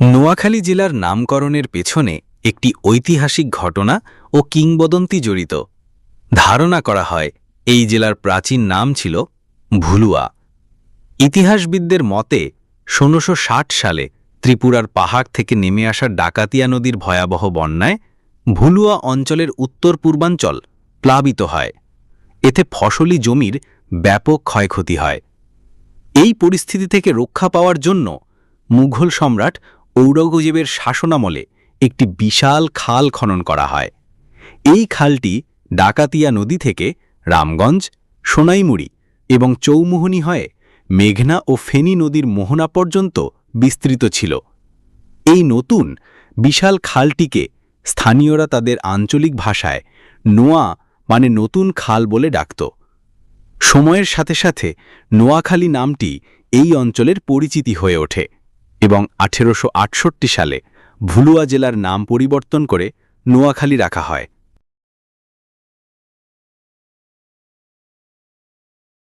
নোয়াখালী জেলার নামকরণের পেছনে একটি ঐতিহাসিক ঘটনা ও কিংবদন্তি জড়িত। ধারণা করা হয়, এই জেলার প্রাচীন নাম ছিল ভুলুয়া। ইতিহাসবিদদের মতে, ষোলোশো সালে ত্রিপুরার পাহাড় থেকে নেমে আসা ডাকাতিয়া নদীর ভয়াবহ বন্যায় ভুলুয়া অঞ্চলের উত্তর পূর্বাঞ্চল প্লাবিত হয়। এতে ফসলি জমির ব্যাপক ক্ষয়ক্ষতি হয়। এই পরিস্থিতি থেকে রক্ষা পাওয়ার জন্য মুঘল সম্রাট ঔরঙ্গজেবের শাসনামলে একটি বিশাল খাল খনন করা হয়। এই খালটি ডাকাতিয়া নদী থেকে রামগঞ্জ, সোনাইমুড়ি এবং চৌমুহনী হয়ে মেঘনা ও ফেনী নদীর মোহনা পর্যন্ত বিস্তৃত ছিল। এই নতুন, বিশাল খালটিকে স্থানীয়রা তাদের আঞ্চলিক ভাষায় নোয়া মানে নতুন খাল বলে ডাকত। সময়ের সাথে সাথে নোয়াখালী নামটি এই অঞ্চলের পরিচিতি হয়ে ওঠে। এবং আঠেরোশ আটষট্টি সালে ভুলুয়া জেলার নাম পরিবর্তন করে নোয়াখালী রাখা হয়।